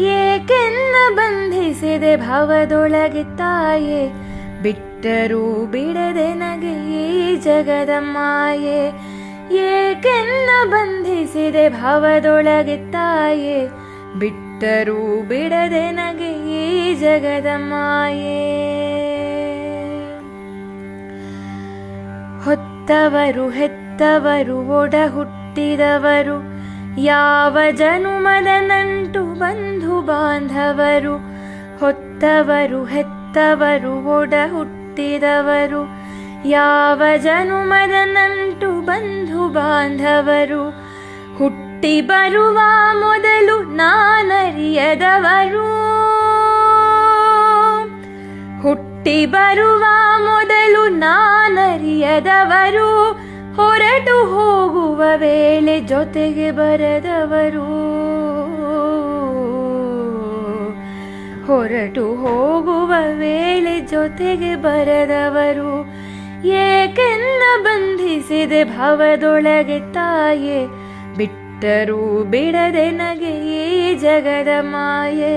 ಏಕೆನ್ನ ಬಂಧಿಸಿದೆ ಭಾವದೊಳಗೆ ತಾಯೆ? ಬಿಟ್ಟರೂ ಬಿಡದೆ ನಗೆ ಈ ಜಗದ ಮಾಯೆ. ಏಕೆನ್ನ ಬಂಧಿಸಿದೆ ಭಾವದೊಳಗೆ ತಾಯೆ? ಬಿಟ್ಟರೂ ಬಿಡದೆ ನಗೆ ಈ ಜಗದ ಮಾಯೆ. ಹೊತ್ತವರು, ಹೆತ್ತವರು ಒಡ ಹುಟ್ಟಿದವರು ಯಾವ ಜನುಮದ ನಂಟು ಬಂಧು ಬಾಂಧವರು, ಹೊತ್ತವರು, ಹೆತ್ತವರು, ಒಡ ಹುಟ್ಟಿದವರು, ಯಾವ ಜನುಮದ ನಂಟು ಬಂಧು ಬಾಂಧವರು, ಹುಟ್ಟಿ ಬರುವ ಮೊದಲು ನಾನರಿಯದವರು. ಹುಟ್ಟಿ ಬರುವ ಮೊದಲು ನಾನರಿಯದವರು. ಹೊರಟು ಹೋಗುವ ವೇಳೆ ಜೊತೆಗೆ ಬರದವರು. ಹೊರಟು ಹೋಗುವ ವೇಳೆ ಜೊತೆಗೆ ಬರದವರು. ಏಕೆನ್ನ ಬಂಧಿಸಿದೆ ಭವದೊಳಗೆ ತಾಯೆ, ಬಿಟ್ಟರೂ ಬಿಡದೆ ನಗೆ ಈ ಜಗದ ಮಾಯೆ.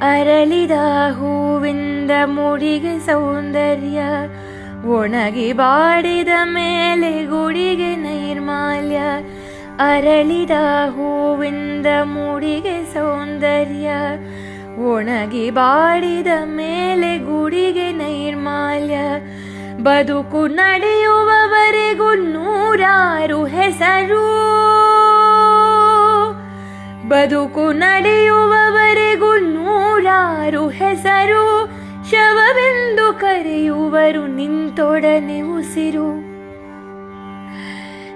ಅರಳಿದ ಹೂವಿಂದ ಮುಡಿಗೆ ಸೌಂದರ್ಯ, ಒಣಗಿ ಬಾಡಿದ ಮೇಲೆ ಗುಡಿಗೆ ನೈರ್ಮಾಲ್ಯ, ಅರಳಿದ ಹೂವಿಂದ ಮುಡಿಗೆ ಸೌಂದರ್ಯ, ಒಣಗಿ ಬಾಡಿದ ಮೇಲೆ ಗುಡಿಗೆ ನೈರ್ಮಾಲ್ಯ, ಬದುಕು ನಡೆಯುವವರೆಗೂ ನೂರಾರು ಹೆಸರು. ಬದುಕು ನಡೆಯುವವರೆಗೂ ಕರೆಯುವರು ನಿಂತೊಡನೆ ಉಸಿರು.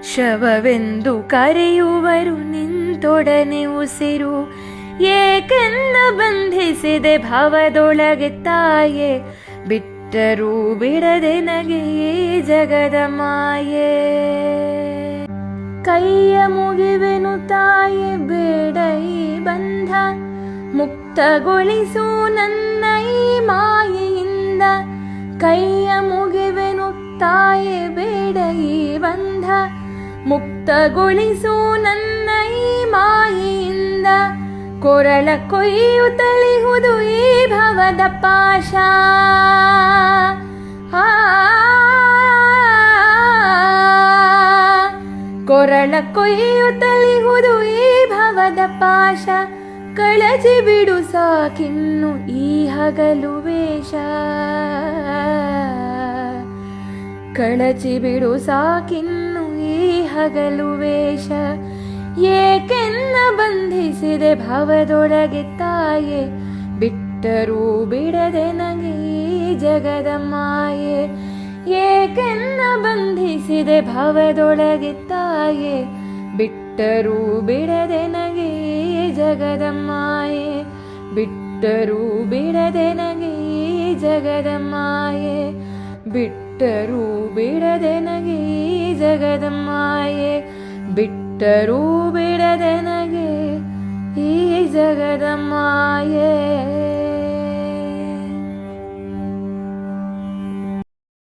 ಶವವೆಂದು ಕರೆಯುವರು ನಿಂತೊಡನೆ ಉಸಿರು. ಏಕನ್ನ ಬಂಧಿಸಿದೆ ಭಾವದೊಳಗೆ ತಾಯೆ. ಬಿಟ್ಟರೂ ಬಿಡದೆ ನಗೆ ಜಗದ ಮಾಯೆ. ಕೈಯ ಮುಗಿವೆನು ತಾಯೆ, ಬೇಡ ಈ ಬಂಧ. ಮುಕ್ತಗೊಳಿಸು ನನ್ನ ಕೈಯ ಮುಗಿವೆನು ತಾಯೆ ಬೇಡ ಈ ಬಂಧ. ಮುಕ್ತಗೊಳಿಸು ನನ್ನ ಈ ಮಾಯೆಯಿಂದ. ಕೊರಳ ಕೊಯ್ಯುತ್ತಲಿಹುದು ಈ ಭವದ ಪಾಶ. ಕೊರಳ ಕೊಯ್ಯು ತಳಿಹುದು ಈ ಭವದ ಪಾಶ. ಕಳಚಿ ಬಿಡು ಸಾಕಿನ್ನು ಈ ಹಗಲು ವೇಷ. ಕಳಚಿ ಬಿಡು ಸಾಕಿನ್ನು ಈ ಹಗಲು ವೇಷ. ಏಕೆನ್ನ ಬಂಧಿಸಿದೆ ಭಾವದೊಳಗೆ ತಾಯೆ, ಬಿಟ್ಟರೂ ಬಿಡದೆ ನನಗೆ ಈ ಜಗದ ಮಾಯೆ. ಏಕೆನ್ನ ಬಂಧಿಸಿದೆ ಭಾವದೊಳಗೆ ತಾಯೆ, ಬಿಟ್ಟರೂ ಬಿಡದೆ ನನಗೆ ಈ ಜಗದ ಮಾಯೆ. ಬಿಟ್ಟರೂ ಬಿಡದೆ ನನಗೆ ಈ ಜಗದ ಮಾಯೆ. ಬಿಟ್ಟರೂ ಬಿಡದೆ ನಗೆ ಜಗದ ಮಾಯೆ ಬಿಟ್ಟರೂ ಬಿಡದೆ ನಗೆ ಈ ಜಗದ ಮಾಯೆ